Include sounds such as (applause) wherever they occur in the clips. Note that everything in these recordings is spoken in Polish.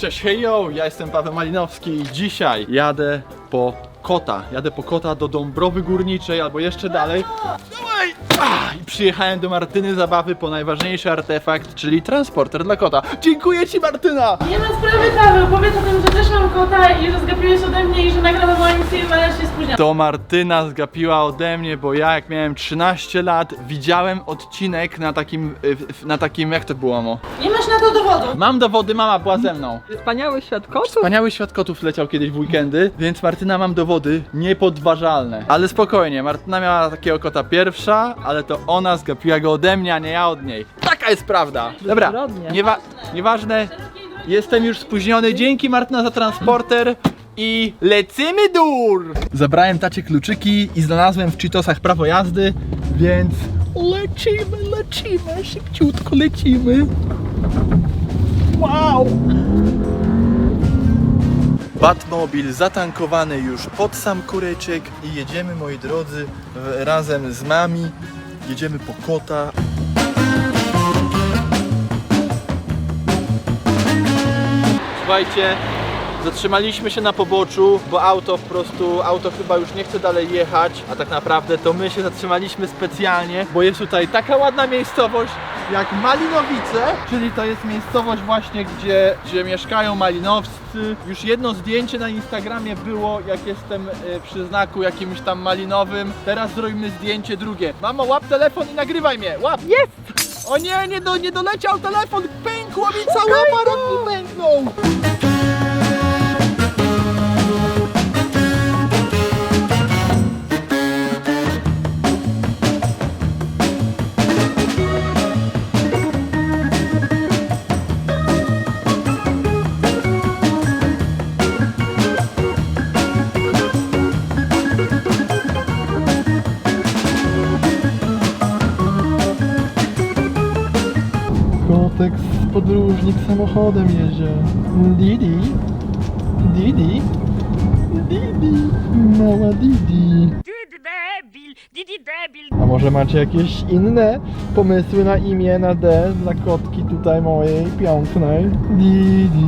Cześć, hejo, ja jestem Paweł Malinowski i dzisiaj jadę po kota. Jadę po kota do Dąbrowy Górniczej albo jeszcze dalej. Ah, I przyjechałem do Martyny Zabawy po najważniejszy artefakt, czyli transporter dla kota. Dziękuję Ci Martyna! Nie ma sprawy, Paweł. Powiedz o tym, że też mam kota i że zgapiłeś ode mnie i że nagram moim filmie, ale się spóźniam. To Martyna zgapiła ode mnie, bo ja jak miałem 13 lat widziałem odcinek na takim, y, na takim, jak to było mo? Nie masz na to dowodu. Mam dowody, mama była ze mną. Wspaniały świat kotów. Wspaniały świat kotów leciał kiedyś w weekendy, więc Martyna mam dowody niepodważalne. Ale spokojnie, Martyna miała takiego kota pierwsza, ale to ona zgapiła go ode mnie, a nie ja od niej. Taka jest prawda. Dobra, niewa nieważne, jestem już spóźniony. Dzięki Martyna za transporter. I lecimy dur! Zabrałem tacie kluczyki i znalazłem w Cheetosach prawo jazdy, więc lecimy, lecimy, szybciutko lecimy. Wow! Batmobil zatankowany już pod sam kureczek i jedziemy moi drodzy razem z mami. Jedziemy po kota. Słuchajcie, zatrzymaliśmy się na poboczu, bo auto po prostu, auto chyba już nie chce dalej jechać, a tak naprawdę to my się zatrzymaliśmy specjalnie, bo jest tutaj taka ładna miejscowość jak Malinowice, czyli to jest miejscowość właśnie, gdzie, gdzie mieszkają malinowscy. Już jedno zdjęcie na Instagramie było, jak jestem e, przy znaku jakimś tam malinowym. Teraz zrobimy zdjęcie drugie. Mamo, łap telefon i nagrywaj mnie, łap! Jest! O nie, nie, do, nie doleciał telefon, pękło mi cały aparat mi pęknął. Samochodem jedzie. Didi, Didi, Didi, mała Didi. A może macie jakieś inne pomysły na imię na D dla kotki tutaj mojej pięknej? Didi,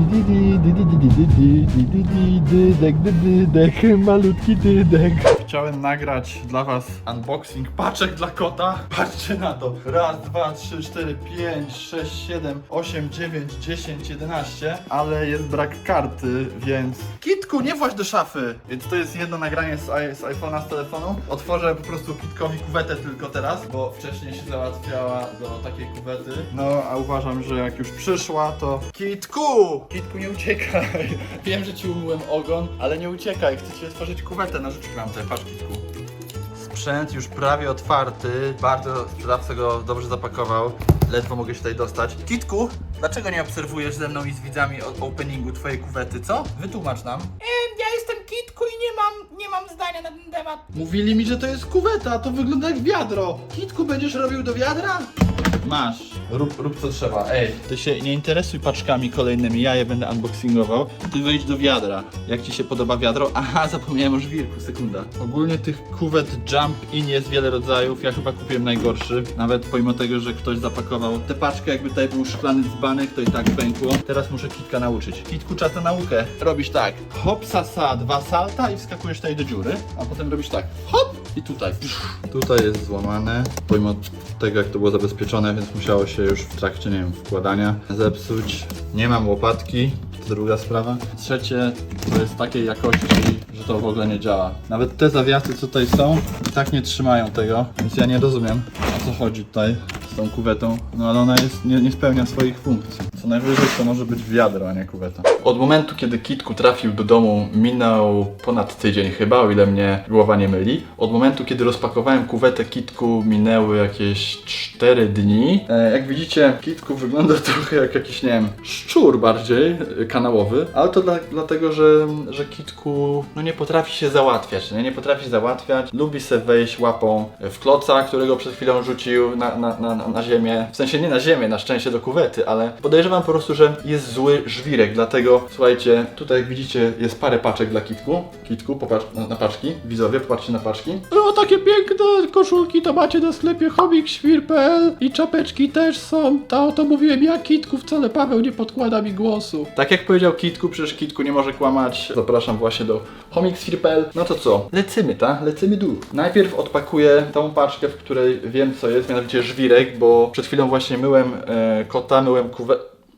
Dydek, Dydek, malutki Dydek. Chciałem nagrać dla was unboxing paczek dla kota. Patrzcie na to. Raz, dwa, trzy, cztery, pięć, sześć, siedem, osiem, dziewięć, dziesięć, jedenaście. Ale jest brak karty, więc... Kitku, nie właź do szafy! Więc to jest jedno nagranie z, z iPhone'a, z telefonu. Otworzę po prostu Kitkowi kuwetę tylko teraz, bo wcześniej się załatwiała do takiej kuwety. No, a uważam, że jak już przyszła, to... Kitku! Kitku, nie uciekaj! Wiem, że ci umyłem ogon, ale nie uciekaj. Chcę ci otworzyć kuwetę na rzeczy mam. Patrz, Kitku. Sprzęt już prawie otwarty. Bardzo sprzedawca go dobrze zapakował. Ledwo mogę się tutaj dostać. Kitku, dlaczego nie obserwujesz ze mną i z widzami o- openingu twojej kuwety, co? Wytłumacz nam. Ja jestem Kitku i nie mam, nie mam zdania na ten temat. Mówili mi, że to jest kuweta, a to wygląda jak wiadro. Kitku, będziesz robił do wiadra? Masz. Rób, rób co trzeba. Ej, ty się nie interesuj paczkami kolejnymi, ja je będę unboxingował. Ty wejdź do wiadra. Jak ci się podoba wiadro? Aha, zapomniałem o żwirku, sekunda. Ogólnie tych kuwet Jump In jest wiele rodzajów, ja chyba kupiłem najgorszy. Nawet pomimo tego, że ktoś zapakował tę paczkę, jakby tutaj był szklany dzbanek, to i tak pękło. Teraz muszę Kitka nauczyć. Kitku, czas na naukę. Robisz tak, hop, sasa, dwa salta i wskakujesz tutaj do dziury, a potem robisz tak, hop i tutaj. Tutaj jest złamane, pomimo tego jak to było zabezpieczone, więc musiało się już w trakcie, nie wiem, wkładania zepsuć. Nie mam łopatki, to druga sprawa. Trzecie, to jest takiej jakości, że to w ogóle nie działa. Nawet te zawiasy, co tutaj są, i tak nie trzymają tego, więc ja nie rozumiem, o co chodzi tutaj z tą kuwetą, no ale ona jest, nie, nie spełnia swoich funkcji. Co najwyżej to może być wiadro, a nie kuweta. Od momentu, kiedy Kitku trafił do domu, minął ponad tydzień chyba, o ile mnie głowa nie myli. Od momentu, kiedy rozpakowałem kuwetę Kitku, minęły jakieś 4 dni. E, jak widzicie, Kitku wygląda (laughs) trochę jak jakiś, nie wiem, szczur bardziej e, kanałowy, ale to dla, dlatego, że, że Kitku no nie potrafi się załatwiać, nie? nie potrafi się załatwiać, lubi se wejść łapą w kloca, którego przed chwilą rzucił na, na, na, na ziemię, w sensie nie na ziemię, na szczęście do kuwety, ale podejrzewam, podejrzewam po prostu, że jest zły żwirek, dlatego słuchajcie, tutaj jak widzicie jest parę paczek dla kitku. Kitku, popatrz na, na paczki. Widzowie, popatrzcie na paczki. O, takie piękne koszulki to macie na sklepie homikświr.pl i czapeczki też są. To o to mówiłem ja, Kitku, wcale Paweł nie podkłada mi głosu. Tak jak powiedział Kitku, przecież Kitku nie może kłamać. Zapraszam właśnie do homixfir.pl. No to co? Lecymy, ta? Lecymy dół. Najpierw odpakuję tą paczkę, w której wiem co jest, mianowicie żwirek, bo przed chwilą właśnie myłem e, kota, myłem kuwę.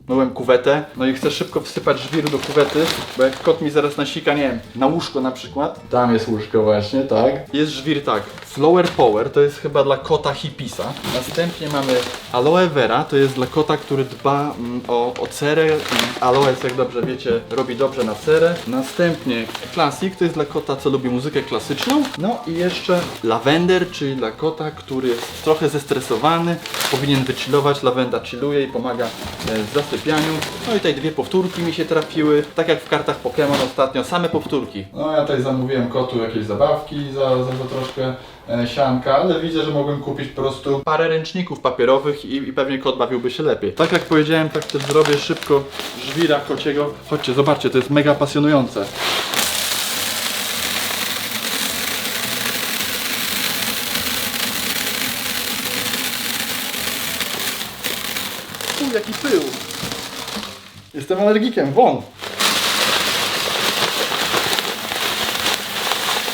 Myłem kuwetę, no i chcę szybko wsypać żwiru do kuwety, bo jak kot mi zaraz nasika, nie wiem, na łóżko na przykład. Tam jest łóżko właśnie, tak. Jest żwir tak. Flower Power to jest chyba dla kota hipisa. Następnie mamy Aloe Vera, to jest dla kota, który dba mm, o, o cerę. Mm, Aloe, jak dobrze wiecie, robi dobrze na cerę. Następnie Classic, to jest dla kota, co lubi muzykę klasyczną. No i jeszcze Lavender, czyli dla kota, który jest trochę zestresowany, powinien wychillować. Lavenda chilluje i pomaga e, w No i tutaj dwie powtórki mi się trafiły, tak jak w kartach Pokémon ostatnio, same powtórki. No ja tutaj zamówiłem kotu jakieś zabawki za, za, za troszkę e, sianka, ale widzę, że mogłem kupić po prostu parę ręczników papierowych i, i pewnie kot bawiłby się lepiej. Tak jak powiedziałem, tak też zrobię szybko żwira kociego. Chodźcie, zobaczcie, to jest mega pasjonujące. U, jaki pył! Jestem alergikiem, won!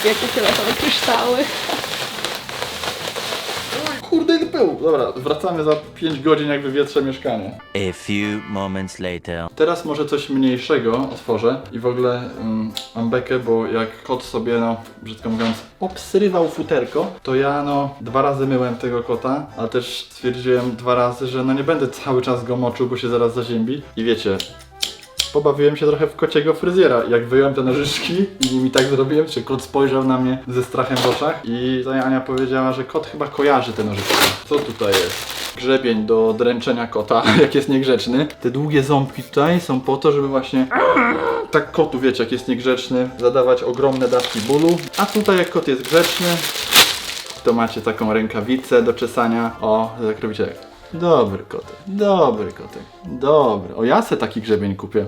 Jakie fioletowe kryształy. Kurde, ile pył! Dobra, wracamy za 5 godzin, jak wywietrzę mieszkanie. A few moments later. Teraz może coś mniejszego otworzę i w ogóle mm, mam bekę, bo jak kot sobie, no brzydko mówiąc, obsrywał futerko, to ja no dwa razy myłem tego kota, ale też stwierdziłem dwa razy, że no nie będę cały czas go moczył, bo się zaraz zaziębi. I wiecie, pobawiłem się trochę w kociego fryzjera. Jak wyjąłem te nożyczki i nimi tak zrobiłem, czy kot spojrzał na mnie ze strachem w oczach i Ania powiedziała, że kot chyba kojarzy te nożyczki. Co tutaj jest? Grzebień do dręczenia kota, (laughs) jak jest niegrzeczny. Te długie ząbki tutaj są po to, żeby właśnie (clears throat) tak kotu, wiecie, jak jest niegrzeczny, zadawać ogromne dawki bólu. A tutaj jak kot jest grzeczny, to macie taką rękawicę do czesania. O, tak robicie. Dobry kotek, dobry kotek, dobry. O, ja se taki grzebień kupię.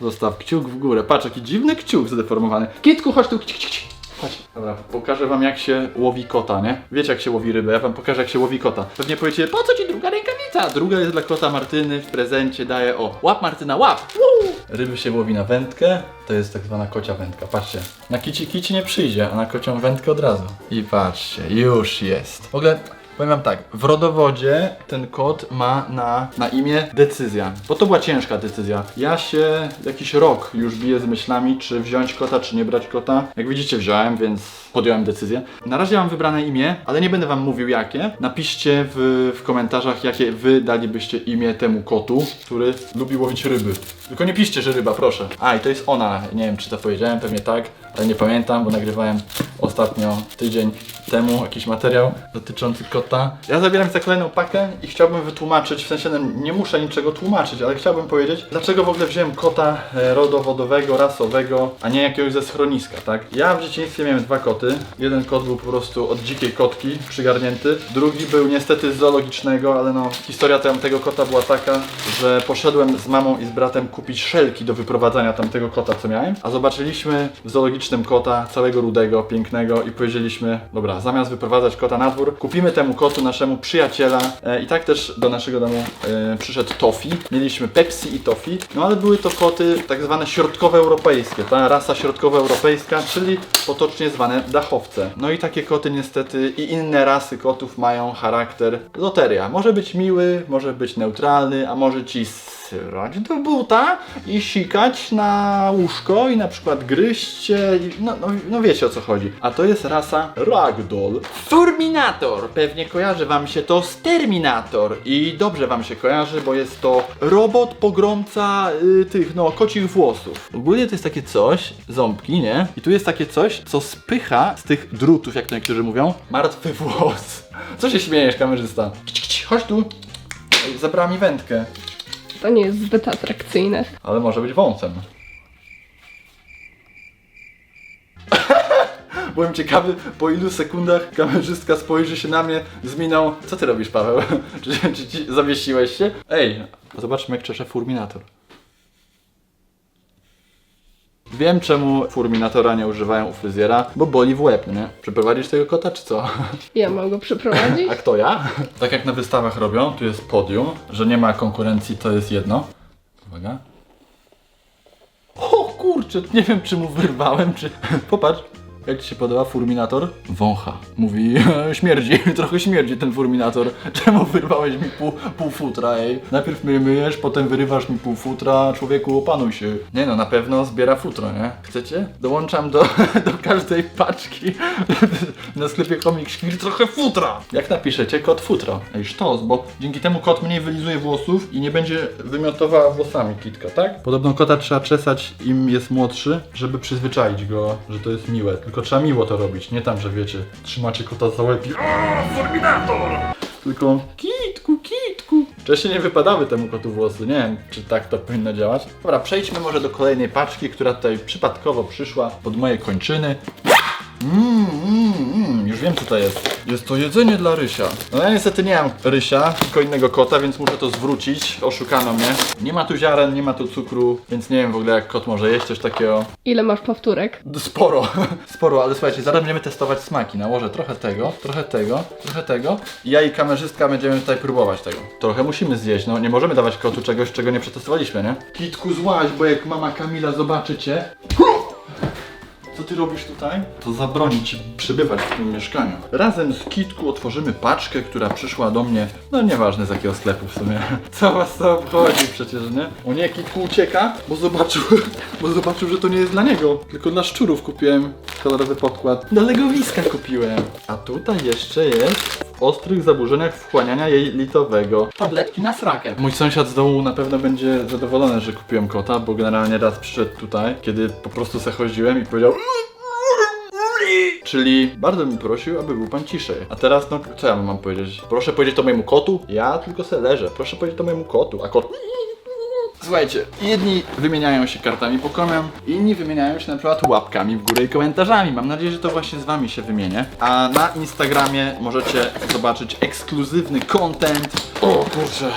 Zostaw kciuk w górę. Patrz, jaki dziwny kciuk zdeformowany. Kitku, chodź tu. Kci, kci, kci. Chodź. Dobra, pokażę wam jak się łowi kota, nie? Wiecie jak się łowi rybę, ja wam pokażę jak się łowi kota. Pewnie powiecie, po co ci druga rękawica? Druga jest dla kota Martyny, w prezencie daję, o, łap Martyna, łap! Woo! Ryby się łowi na wędkę, to jest tak zwana kocia wędka, patrzcie. Na kici kici nie przyjdzie, a na kocią wędkę od razu. I patrzcie, już jest. W ogóle Powiem wam tak, w rodowodzie ten kot ma na, na imię decyzja, bo to była ciężka decyzja. Ja się jakiś rok już biję z myślami, czy wziąć kota, czy nie brać kota. Jak widzicie wziąłem, więc podjąłem decyzję. Na razie mam wybrane imię, ale nie będę wam mówił jakie. Napiszcie w, w komentarzach, jakie wy dalibyście imię temu kotu, który lubi łowić ryby. Tylko nie piszcie, że ryba, proszę. A, i to jest ona. Nie wiem, czy to powiedziałem, pewnie tak, ale nie pamiętam, bo nagrywałem ostatnio tydzień temu jakiś materiał dotyczący kota. Ja zabieram za kolejną pakę i chciałbym wytłumaczyć, w sensie no, nie muszę niczego tłumaczyć, ale chciałbym powiedzieć, dlaczego w ogóle wziąłem kota e, rodowodowego, rasowego, a nie jakiegoś ze schroniska, tak? Ja w dzieciństwie miałem dwa koty. Jeden kot był po prostu od dzikiej kotki przygarnięty, drugi był niestety z zoologicznego, ale no historia tamtego kota była taka, że poszedłem z mamą i z bratem kupić szelki do wyprowadzania tamtego kota, co miałem, a zobaczyliśmy w zoologicznym kota, całego rudego, pięknego i powiedzieliśmy, dobra, zamiast wyprowadzać kota na dwór, kupimy temu kotu naszemu przyjaciela e, i tak też do naszego domu e, przyszedł Tofi. Mieliśmy Pepsi i Tofi, no ale były to koty tak zwane środkowoeuropejskie, ta rasa środkowoeuropejska, czyli potocznie zwane dachowce. No i takie koty niestety i inne rasy kotów mają charakter loteria. Może być miły, może być neutralny, a może ci srać do buta i sikać na łóżko i na przykład gryźć cię i- no, no, no wiecie o co chodzi. A to jest rasa Ragdoll. Furminator! Pewnie kojarzy wam się to z Terminator i dobrze wam się kojarzy, bo jest to robot pogromca y, tych no kocich włosów. Ogólnie to jest takie coś, ząbki, nie? I tu jest takie coś, co spycha z tych drutów, jak to niektórzy mówią, martwy włos. Co się śmiejesz, kamerzysta? Chodź tu. Ej, Zabrała mi wędkę. To nie jest zbyt atrakcyjne. Ale może być wąsem. (laughs) byłem ciekawy, po ilu sekundach kamerzystka spojrzy się na mnie z miną Co ty robisz, Paweł? (laughs) czy, czy ci zawiesiłeś się? Ej, zobaczmy jak czesze Furminator. Wiem czemu Furminatora nie używają u fryzjera, bo boli w łeb, nie? Przeprowadzisz tego kota, czy co? (laughs) Ja mam go przeprowadzić? A kto ja? (laughs) Tak jak na wystawach robią, tu jest podium, że nie ma konkurencji, to jest jedno. Uwaga. O kurczę, nie wiem czy mu wyrwałem, czy... (laughs) Popatrz. Jak Ci się podoba Furminator? Wącha. Mówi, (laughs) śmierdzi, (laughs) trochę śmierdzi ten Furminator. (laughs) Czemu wyrwałeś mi pół, pół futra, ej? Najpierw mnie myjesz, potem wyrywasz mi pół futra, człowieku opanuj się. Nie no, na pewno zbiera futro, nie? Chcecie? Dołączam do, do każdej paczki na sklepie Komik Świr trochę futra. Jak napiszecie kod futro? Ej, sztos, bo dzięki temu kot mniej wylizuje włosów i nie będzie wymiotowała włosami kitka, tak? Podobno kota trzeba czesać im jest młodszy, żeby przyzwyczaić go, że to jest miłe. Tylko trzeba miło to robić, nie tam, że wiecie, trzymacie kota za łeb i "O, Forminator! Tylko kitku, kitku. Wcześniej nie wypadały temu kotu włosy, nie wiem czy tak to powinno działać. Dobra, przejdźmy może do kolejnej paczki, która tutaj przypadkowo przyszła pod moje kończyny. Mmm, mm, mm, już wiem co to jest. Jest to jedzenie dla Rysia. No ja niestety nie mam Rysia, tylko innego kota, więc muszę to zwrócić. Oszukano mnie. Nie ma tu ziaren, nie ma tu cukru, więc nie wiem w ogóle jak kot może jeść coś takiego. Ile masz powtórek? Sporo, (laughs) sporo, ale słuchajcie, zaraz będziemy testować smaki. Nałożę trochę tego, trochę tego, trochę tego. I ja i kamerzystka będziemy tutaj próbować tego. Trochę musimy zjeść, no nie możemy dawać kotu czegoś, czego nie przetestowaliśmy, nie? Kitku złaź, bo jak mama Kamila zobaczy cię... Co ty robisz tutaj? To zabroni ci przebywać w tym mieszkaniu. Razem z Kitku otworzymy paczkę, która przyszła do mnie, no nieważne z jakiego sklepu w sumie. (laughs) Co was to obchodzi przecież, nie? O nie, Kitku ucieka, bo zobaczył, (laughs) bo zobaczył, że to nie jest dla niego. Tylko dla szczurów kupiłem kolorowy podkład. Do legowiska kupiłem. A tutaj jeszcze jest w ostrych zaburzeniach wchłaniania jelitowego. Tabletki na srakę. Mój sąsiad z domu na pewno będzie zadowolony, że kupiłem kota, bo generalnie raz przyszedł tutaj, kiedy po prostu se chodziłem i powiedział Czyli bardzo bym prosił, aby był pan ciszej. A teraz, no, co ja mam powiedzieć? Proszę powiedzieć to mojemu kotu? Ja tylko se leżę. Proszę powiedzieć to mojemu kotu, a kot... Słuchajcie, jedni wymieniają się kartami Pokémon, inni wymieniają się na przykład łapkami w górę i komentarzami. Mam nadzieję, że to właśnie z wami się wymienię. A na Instagramie możecie zobaczyć ekskluzywny content. O kurczę.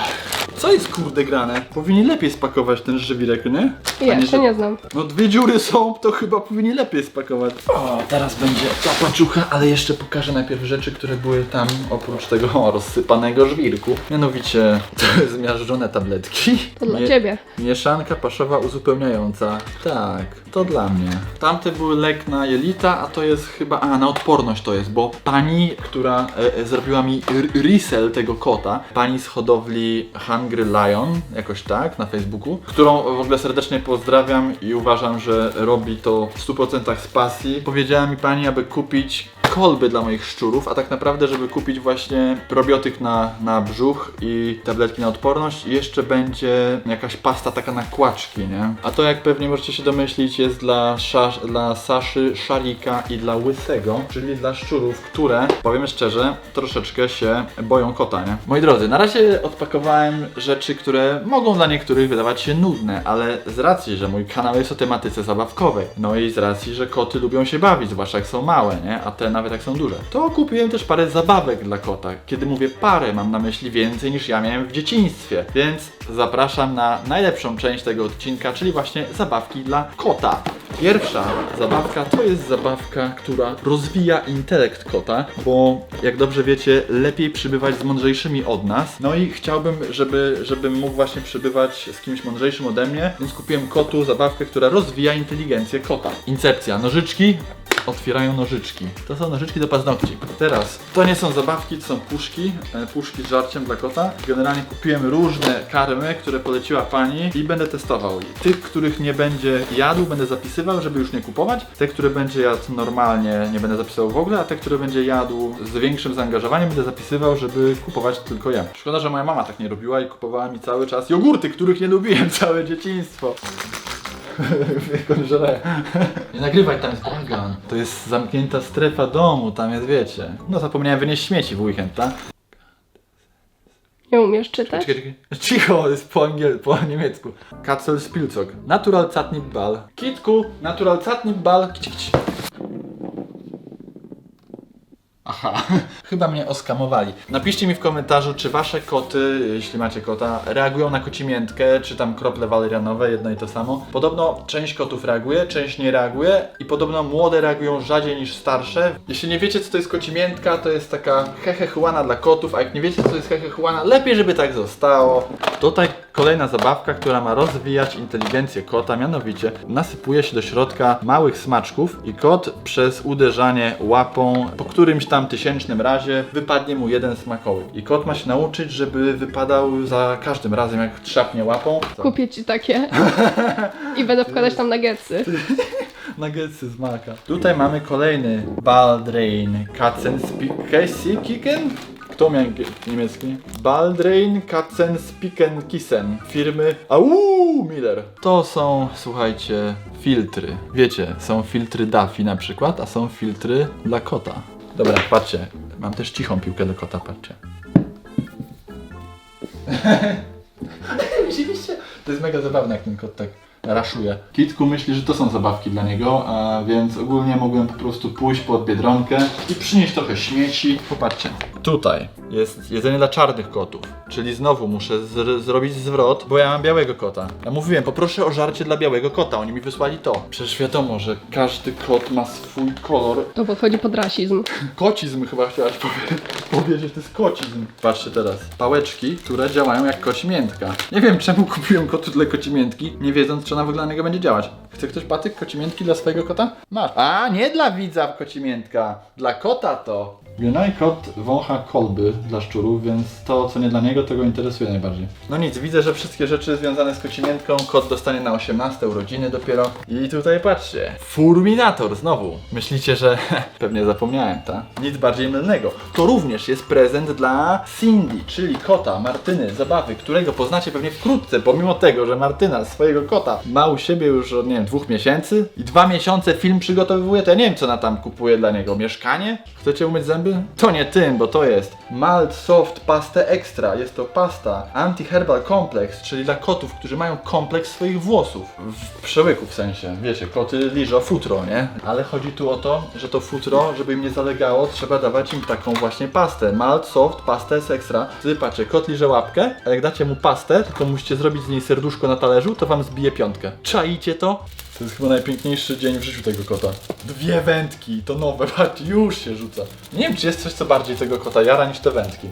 Co jest kurde grane? Powinni lepiej spakować ten żywirek, nie? Ja się nie znam. no dwie dziury są, to chyba powinni lepiej spakować. O, teraz będzie ta paczucha, ale jeszcze pokażę najpierw rzeczy, które były tam oprócz tego o, rozsypanego żwirku. Mianowicie (laughs) to jest zmiażdżone tabletki. To dla Mie- ciebie. Mieszanka paszowa uzupełniająca. Tak, to dla mnie. Tamte były lek na jelita, a to jest chyba, a na odporność to jest, bo pani, która e, e, zrobiła mi r- resell tego kota, pani z hodowli Hungry Lion, jakoś tak, na Facebooku, którą w ogóle serdecznie pozdrawiam i uważam, że robi to w 100% z pasji. Powiedziała mi pani, aby kupić kolby dla moich szczurów, a tak naprawdę, żeby kupić właśnie probiotyk na, na brzuch i tabletki na odporność i jeszcze będzie jakaś pasta taka na kłaczki, nie? A to jak pewnie możecie się domyślić jest dla, szasz, dla Saszy, Szarika i dla Łysego, czyli dla szczurów, które, powiem szczerze, troszeczkę się boją kota, nie? Moi drodzy, na razie odpakowałem rzeczy, które mogą dla niektórych wydawać się nudne, ale z racji, że mój kanał jest o tematyce zabawkowej, no i z racji, że koty lubią się bawić, zwłaszcza jak są małe, nie? A te nawet jak są duże, to kupiłem też parę zabawek dla kota. Kiedy mówię parę, mam na myśli więcej niż ja miałem w dzieciństwie, więc zapraszam na najlepszą część tego odcinka, czyli właśnie zabawki dla kota. Pierwsza zabawka to jest zabawka, która rozwija intelekt kota, bo jak dobrze wiecie, lepiej przybywać z mądrzejszymi od nas. No i chciałbym, żeby, żebym mógł właśnie przybywać z kimś mądrzejszym ode mnie, więc kupiłem kotu zabawkę, która rozwija inteligencję kota. Incepcja, nożyczki, otwierają nożyczki. To są nożyczki do paznokci. Teraz, to nie są zabawki, to są puszki. e, Puszki z żarciem dla kota. Generalnie kupiłem różne karmy, które poleciła pani i będę testował. Tych, których nie będzie jadł, będę zapisywał, żeby już nie kupować. Te, które będzie jadł normalnie, nie będę zapisywał w ogóle, a te, które będzie jadł z większym zaangażowaniem, będę zapisywał, żeby kupować tylko ja. Szkoda, że moja mama tak nie robiła i kupowała mi cały czas jogurty, których nie lubiłem (laughs) całe dzieciństwo. (laughs) Jak on żre. Nie nagrywaj, tam jest bagan. To jest zamknięta strefa domu, tam jest, wiecie. No zapomniałem wynieść śmieci w weekend, tak? Nie umiesz czytać? Czekaj, czekaj. (laughs) Cicho, jest po angiel, po niemiecku. Katzel. Natural Catnip Ball. Kitku, Natural Catnip Ball. Kici, kici. Aha, (laughs) chyba mnie oskamowali. Napiszcie mi w komentarzu, czy wasze koty, jeśli macie kota, reagują na kocimiętkę, czy tam krople walerianowe, jedno i to samo. Podobno część kotów reaguje, część nie reaguje i podobno młode reagują rzadziej niż starsze. Jeśli nie wiecie, co to jest kocimiętka, to jest taka hehechuana dla kotów, a jak nie wiecie, co to jest hehechuana, lepiej, żeby tak zostało. Tutaj kolejna zabawka, która ma rozwijać inteligencję kota, mianowicie nasypuje się do środka małych smaczków i kot przez uderzanie łapą po którymś tam tysięcznym razie wypadnie mu jeden smakołyk. I kot ma się nauczyć, żeby wypadał za każdym razem, jak trzapnie łapą. Kupię ci takie (laughs) i będę wkładać tam nuggetsy. (laughs) Nuggetsy z maka. Tutaj mamy kolejny Baldrain Katzenspiken Kto miał angiel- niemiecki? Baldrain Katzenspiken Kissen firmy Au Miller. To są, słuchajcie, filtry. Wiecie, są filtry Daffy na przykład, a są filtry dla kota. Dobra, patrzcie. Mam też cichą piłkę do kota, patrzcie. (laughs) Widzieliście? To jest mega zabawne, jak ten kot tak raszuje. Kitku myśli, że to są zabawki dla niego, a więc ogólnie mogłem po prostu pójść pod Biedronkę i przynieść trochę śmieci. Popatrzcie, tutaj jest jedzenie dla czarnych kotów, czyli znowu muszę zr- zrobić zwrot, bo ja mam białego kota. Ja mówiłem, poproszę o żarcie dla białego kota, oni mi wysłali to. Przecież wiadomo, że każdy kot ma swój kolor. To podchodzi pod rasizm. Kocizm chyba chciałaś powie- (laughs) powiedzieć, to jest kocizm. Patrzcie teraz. Pałeczki, które działają jak kocimiętka. Nie wiem czemu kupiłem kotu dla kocimiętki, nie wiedząc czy ona w ogóle na niego będzie działać. Chce ktoś patyk kocimiętki dla swojego kota? Masz. A, nie dla widza kocimiętka. Dla kota to. Gunaj kot wącha kolby dla szczurów, więc to co nie dla niego, to go interesuje najbardziej. No nic, widzę, że wszystkie rzeczy związane z kocimiętką kot dostanie na 18 urodziny dopiero. I tutaj patrzcie. Furminator znowu. Myślicie, że (laughs) pewnie zapomniałem, tak? Nic bardziej mylnego. To również jest prezent dla Cindy, czyli kota Martyny Zabawy, którego poznacie pewnie wkrótce, pomimo tego, że Martyna swojego kota ma u siebie już od, nie wiem, dwóch miesięcy i dwa miesiące film przygotowywuje, to ja nie wiem, co ona tam kupuje dla niego. Mieszkanie? Chcecie umyć zęby? To nie tym, bo to jest Malt Soft Pastę Extra. Jest to pasta Anti-Herbal Complex, czyli dla kotów, którzy mają kompleks swoich włosów. W przełyku w sensie. Wiecie, koty liżą futro, nie? Ale chodzi tu o to, że to futro, żeby im nie zalegało, trzeba dawać im taką właśnie pastę. Malt Soft Pastę jest Extra. Wtedy patrzcie, kot liże łapkę, a jak dacie mu pastę, tylko musicie zrobić z niej serduszko na talerzu, to wam zbije piątkę. Czaicie to? To jest chyba najpiękniejszy dzień w życiu tego kota. Dwie wędki, to nowe, (laughs) patrzcie, już się rzuca. Nie wiem, czy jest coś, co bardziej tego kota jara niż te wędki.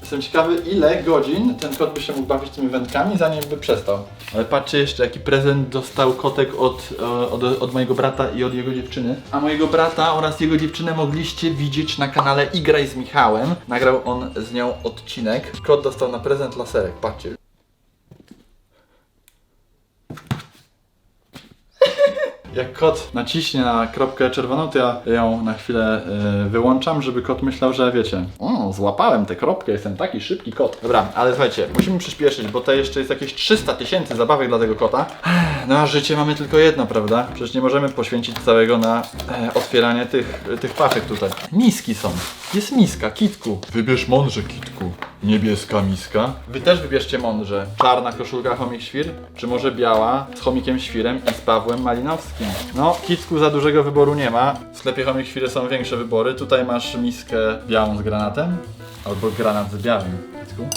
Jestem ciekawy, ile godzin ten kot by się mógł bawić tymi wędkami, zanim by przestał. Ale patrzcie jeszcze, jaki prezent dostał kotek od, e, od, od mojego brata i od jego dziewczyny. A mojego brata oraz jego dziewczynę mogliście widzieć na kanale Igraj z Michałem. Nagrał on z nią odcinek. Kot dostał na prezent laserek, patrzcie. Jak kot naciśnie na kropkę czerwoną, to ja ją na chwilę y, wyłączam, żeby kot myślał, że wiecie, o, złapałem tę kropkę, jestem taki szybki kot. Dobra, ale słuchajcie, musimy przyspieszyć, bo to jeszcze jest jakieś 300 tysięcy zabawek dla tego kota. No a życie mamy tylko jedno, prawda? Przecież nie możemy poświęcić całego na e, otwieranie tych, tych paczek tutaj. Miski są. Jest miska, kitku. Wybierz mądrze, kitku. Niebieska miska. Wy też wybierzcie mądrze. Czarna koszulka chomik świr, czy może biała z chomikiem świrem i z Pawłem Malinowskim. No, kitku za dużego wyboru nie ma. W sklepie chomik świry są większe wybory. Tutaj masz miskę białą z granatem, albo granat z białym. Kitku?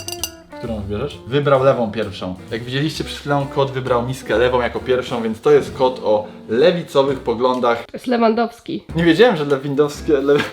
Którą wybierzesz? Wybrał lewą pierwszą. Jak widzieliście przed chwilą, kot wybrał miskę lewą jako pierwszą, więc to jest kot o lewicowych poglądach To jest Lewandowski. nie wiedziałem, że Lewindowskie. Le... (laughs)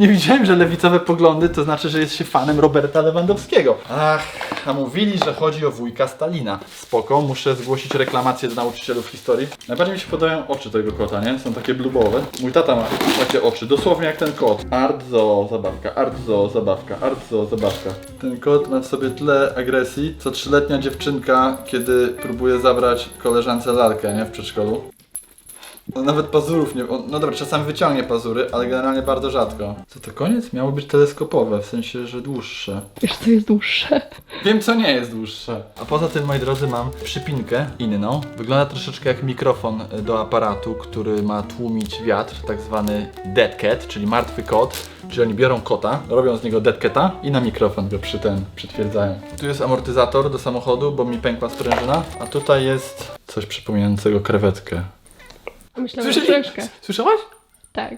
Nie wiedziałem, że lewicowe poglądy to znaczy, że jest się fanem Roberta Lewandowskiego. Ach, a mówili, że chodzi o wujka Stalina. Spoko, muszę zgłosić reklamację do nauczycielów historii. Najbardziej mi się podobają oczy tego kota, nie? Są takie blubowe. Mój tata ma takie oczy, dosłownie jak ten kot. Ardzo, zabawka, ardzo, zabawka, ardzo, zabawka. Ten kot ma w sobie tyle agresji, co trzyletnia dziewczynka, kiedy próbuje zabrać koleżance lalkę, nie? W przedszkolu. No nawet pazurów nie. on- No dobra, czasami wyciągnie pazury, ale generalnie bardzo rzadko. Co to koniec? Miało być teleskopowe, w sensie, że dłuższe. Wiesz co jest dłuższe? Wiem, co nie jest dłuższe. A poza tym, moi drodzy, mam przypinkę inną. Wygląda troszeczkę jak mikrofon e, do aparatu, który ma tłumić wiatr, tak zwany dead cat, czyli martwy kot. Czyli oni biorą kota, robią z niego dead cata i na mikrofon go przy ten przytwierdzają. Tu jest amortyzator do samochodu, bo mi pękła sprężyna, a tutaj jest coś przypominającego krewetkę. Myślałem, że troszkę. Słyszałaś? Tak.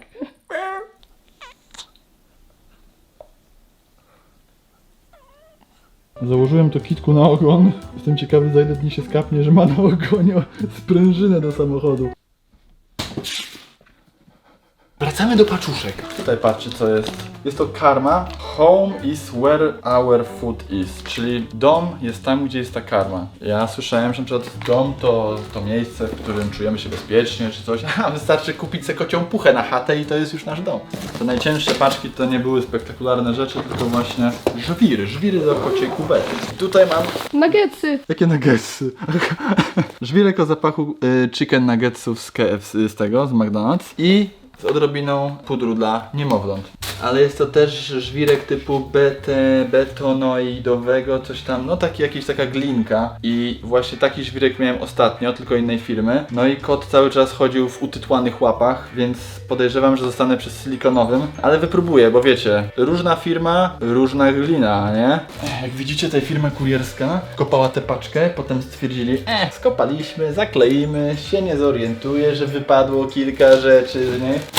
Założyłem to kitku na ogon. Jestem ciekawy za ile dni się skapnie, że ma na ogonie sprężynę do samochodu. Wracamy do paczuszek. Tutaj patrzcie co jest. Jest to karma. Home is where our food is. Czyli dom jest tam, gdzie jest ta karma. Ja słyszałem, że na przykład dom to to miejsce, w którym czujemy się bezpiecznie czy coś. (laughs) A wystarczy kupić sobie kocią puchę na chatę i to jest już nasz dom. Te najcięższe paczki to nie były spektakularne rzeczy, tylko właśnie żwiry. Żwiry do kociej kuwety. Tutaj mam Nuggetsy. Jakie nuggetsy? (laughs) Żwirek o zapachu y, chicken nuggetsów z KFC, z tego, z McDonald's i odrobiną pudru dla niemowląt. Ale jest to też żwirek typu bete, betonoidowego, coś tam, no taki jakiś taka glinka. I właśnie taki żwirek miałem ostatnio, tylko innej firmy. No i kot cały czas chodził w utytłanych łapach, więc podejrzewam, że zostanę przez silikonowym. Ale wypróbuję, bo wiecie, różna firma, różna glina, nie? Jak widzicie, ta firma kurierska kopała tę paczkę, potem stwierdzili, e, skopaliśmy, zakleimy, się nie zorientuje, że wypadło kilka rzeczy, nie?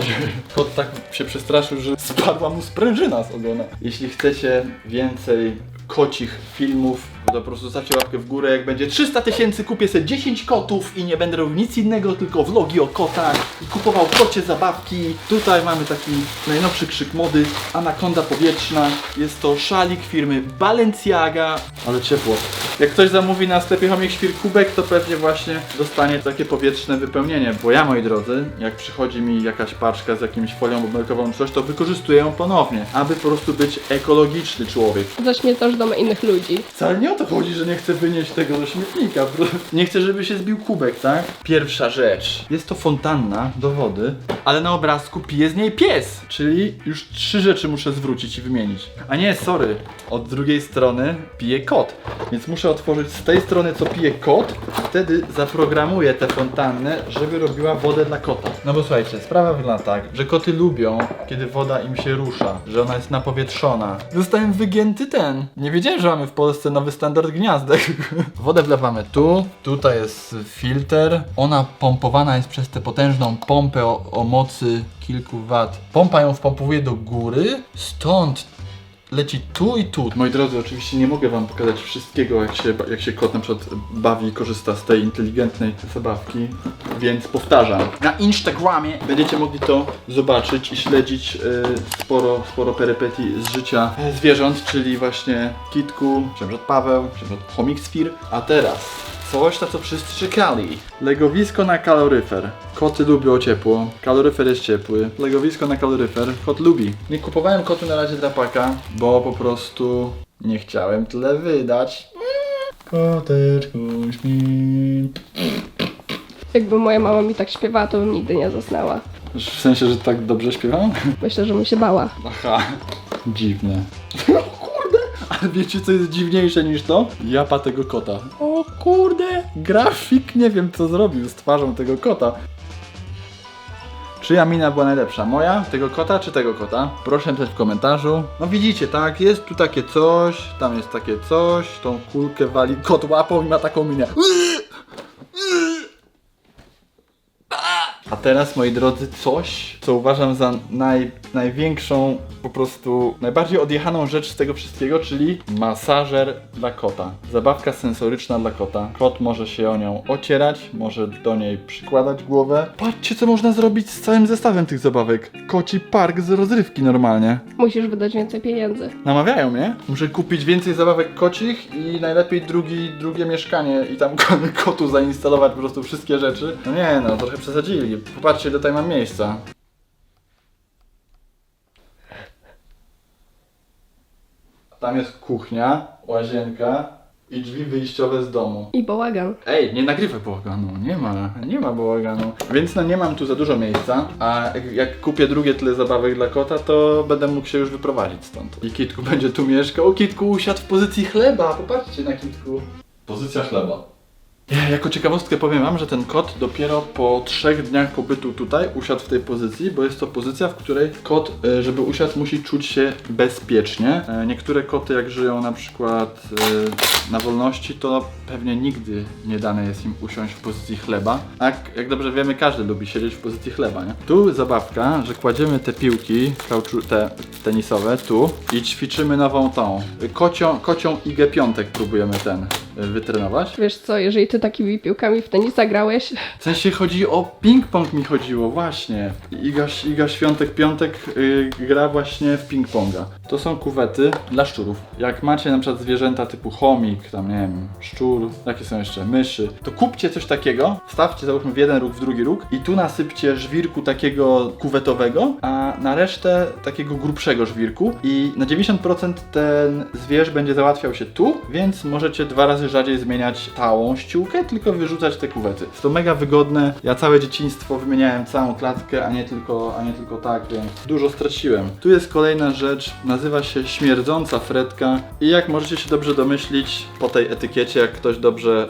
(laughs) Kot tak się przestraszył, że spadła mu sprężyna z ogona. Jeśli chcecie więcej kocich filmów, to po prostu zostawcie łapkę w górę. Jak będzie 300 tysięcy, kupię sobie 10 kotów i nie będę robił nic innego, tylko vlogi o kotach i kupował kocie zabawki. Tutaj mamy taki najnowszy krzyk mody, anakonda powietrzna. Jest to szalik firmy Balenciaga, ale ciepło. Jak ktoś zamówi na sklepie Chomik Świr kubek, to pewnie właśnie dostanie takie powietrzne wypełnienie, bo ja moi drodzy, jak przychodzi mi jakaś paczka z jakimś folią bąbelkową czy coś, to wykorzystuję ją ponownie, aby po prostu być ekologiczny człowiek. Zaśmietasz dom innych ludzi. Wcale nie o to chodzi, że nie chcę wynieść tego do śmietnika. prostu Nie chcę, żeby się zbił kubek, tak? Pierwsza rzecz. Jest to fontanna do wody, ale na obrazku pije z niej pies. Czyli już trzy rzeczy muszę zwrócić i wymienić. A nie, sorry. Od drugiej strony pije kot. Więc muszę otworzyć z tej strony, co pije kot. Wtedy zaprogramuję tę fontannę, żeby robiła wodę dla kota. No bo słuchajcie, sprawa wygląda tak, że koty lubią, kiedy woda im się rusza, że ona jest napowietrzona. Zostałem wygięty ten. Nie wiedziałem, że mamy w Polsce nowy standard gniazdek. (laughs) Wodę wlewamy tu, tutaj jest filtr. Ona pompowana jest przez tę potężną pompę o, o mocy kilku wat. Pompa ją wpompowuje do góry, stąd leci tu i tu. Moi drodzy, oczywiście nie mogę wam pokazać wszystkiego, jak się, jak się kot na przykład bawi i korzysta z tej inteligentnej zabawki, więc powtarzam. Na Instagramie będziecie mogli to zobaczyć i śledzić e, sporo, sporo perypetii z życia e, zwierząt, czyli właśnie Kitku, Przemrzot Paweł, Przemrzot Chomik Sfir, a teraz Coś, na co wszyscy czekali. Legowisko na kaloryfer. Koty lubią ciepło. Kaloryfer jest ciepły. Legowisko na kaloryfer. Kot lubi. Nie kupowałem kotu na razie drapaka, bo po prostu nie chciałem tyle wydać. Koteczku śpi. Jakby moja mama mi tak śpiewała, to bym nigdy nie zasnęła. W sensie, że tak dobrze śpiewam? Myślę, że bym się bała. Aha. Dziwne. (laughs) Ale wiecie co jest dziwniejsze niż to? Japa tego kota. O kurde! Grafik nie wiem co zrobił z twarzą tego kota. Czyja mina była najlepsza? Moja? Tego kota czy tego kota? Proszę napisać w komentarzu. No widzicie, tak? Jest tu takie coś, tam jest takie coś, tą kulkę wali kot łapą i ma taką minę. A teraz, moi drodzy, coś, co uważam za naj, największą, po prostu najbardziej odjechaną rzecz z tego wszystkiego, czyli masażer dla kota. Zabawka sensoryczna dla kota. Kot może się o nią ocierać, może do niej przykładać głowę. Patrzcie, co można zrobić z całym zestawem tych zabawek. Koci park z rozrywki normalnie. Musisz wydać więcej pieniędzy. Namawiają mnie. Muszę kupić więcej zabawek kocich i najlepiej drugi, drugie mieszkanie i tam ko- (laughs) kotu zainstalować po prostu wszystkie rzeczy. No nie no, trochę przesadzili. Popatrzcie, ile tutaj mam miejsca. Tam jest kuchnia, łazienka i drzwi wyjściowe z domu. I bałagan. Ej, nie nagrywaj bałaganu, nie ma, nie ma bałaganu. Więc no nie mam tu za dużo miejsca, a jak, jak kupię drugie tyle zabawek dla kota, to będę mógł się już wyprowadzić stąd. I Kitku (laughs) będzie tu mieszkał. Kitku usiadł w pozycji chleba, popatrzcie na Kitku. Pozycja chleba. Ja Jako ciekawostkę powiem wam, że ten kot dopiero po trzech dniach pobytu tutaj usiadł w tej pozycji, bo jest to pozycja, w której kot, e, żeby usiadł, musi czuć się bezpiecznie. E, Niektóre koty, jak żyją na przykład e, na wolności, to pewnie nigdy nie dane jest im usiąść w pozycji chleba. A jak- dobrze wiemy, każdy lubi siedzieć w pozycji chleba, nie? Tu zabawka, że kładziemy te piłki, te tenisowe, tu i ćwiczymy nową tą, kocią, kocią igę piątek próbujemy ten wytrenować. Wiesz co, jeżeli ty takimi piłkami w tenisa grałeś, W sensie chodzi o ping-pong mi chodziło, właśnie. Iga, Iga Świątek Piątek y, gra właśnie w ping-ponga. To są kuwety dla szczurów. Jak macie na przykład zwierzęta typu chomik, tam nie wiem, szczur, jakie są jeszcze, myszy, to kupcie coś takiego, stawcie załóżmy w jeden róg, w drugi róg i tu nasypcie żwirku takiego kuwetowego, a na resztę takiego grubszego żwirku i na 90% ten zwierz będzie załatwiał się tu, więc możecie dwa razy rzadziej zmieniać całą ściółkę, tylko wyrzucać te kuwety. Jest to mega wygodne. Ja całe dzieciństwo wymieniałem całą klatkę, a nie tylko, a nie tylko tak, więc dużo straciłem. Tu jest kolejna rzecz, nazywa się śmierdząca fredka i jak możecie się dobrze domyślić po tej etykiecie, jak ktoś dobrze,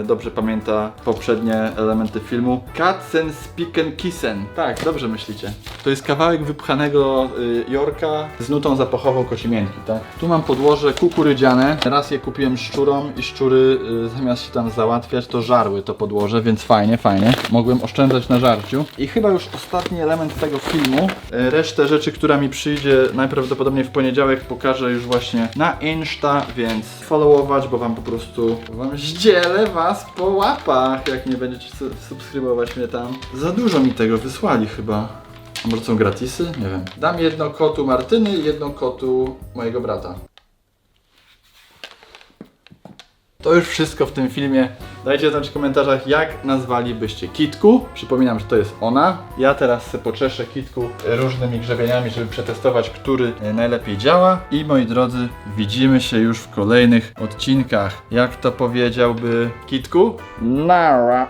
e, dobrze pamięta poprzednie elementy filmu, Katzen Spiken Kissen. Tak, dobrze myślicie. To jest kawałek wypchanego y, Jorka z nutą zapachową kocimiętki, tak? Tu mam podłoże kukurydziane. Raz je kupiłem szczurom i szczury y, zamiast się tam załatwiać, to żarły to podłoże, więc fajnie, fajnie. Mogłem oszczędzać na żarciu. I chyba już ostatni element tego filmu. Y, Resztę rzeczy, która mi przyjdzie najprawdopodobniej w poniedziałek pokażę już właśnie na Insta, więc followować, bo wam po prostu wam zdzielę was po łapach, jak nie będziecie su- subskrybować mnie tam. Za dużo mi tego wysłali chyba. A może są gratisy? Nie wiem. Dam jedno kotu Martyny jedno kotu mojego brata. To już wszystko w tym filmie. Dajcie znać w komentarzach, jak nazwalibyście Kitku. Przypominam, że to jest ona. Ja teraz se poczeszę Kitku różnymi grzebieniami, żeby przetestować, który e, najlepiej działa. I moi drodzy, widzimy się już w kolejnych odcinkach. Jak to powiedziałby Kitku? Nara.